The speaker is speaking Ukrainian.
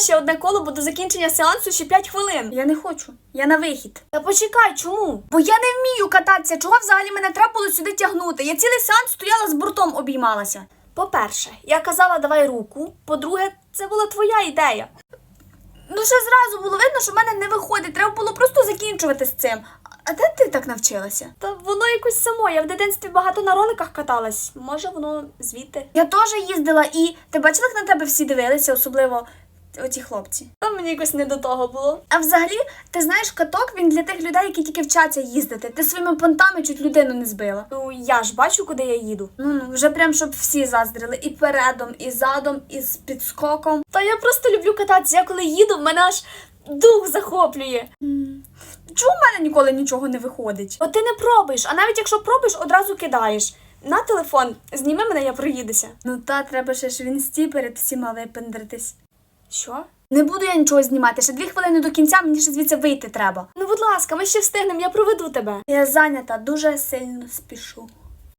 ще одне коло, бо до закінчення сеансу ще 5 хвилин. Я не хочу. Я на вихід. Та почекай, чому? Бо я не вмію кататися. Чого взагалі мене треба було сюди тягнути? Я цілий сеанс стояла з бортом обіймалася. По-перше, я казала, давай руку. По-друге, це була твоя ідея. Ну, ще зразу було видно, що в мене не виходить. Треба було просто закінчувати з цим. А де ти так навчилася? Та воно якось само. Я в дитинстві багато на роликах каталась. Може, воно звідти. Я теж їздила і ти бачила, як на тебе всі дивилися, особливо оті хлопці. Та мені якось не до того було. А взагалі, ти знаєш, каток він для тих людей, які тільки вчаться їздити. Ти своїми понтами чуть людину не збила. Ну я ж бачу, куди я їду. Ну ну вже прям щоб всі заздрили і передом, і задом, і з підскоком. Та я просто люблю кататися. Я коли їду, в мене аж дух захоплює. Чому в мене ніколи нічого не виходить? От ти не пробуєш, а навіть якщо пробуєш, одразу кидаєш. На телефон, зніми мене, я проїдуся. Ну та треба ще ж в інсті перед всіма випендритись. Що? Не буду я нічого знімати. Ще дві хвилини до кінця, мені ще звідси вийти треба. Ну, будь ласка, ми ще встигнемо, я проведу тебе. Я зайнята, дуже сильно спішу.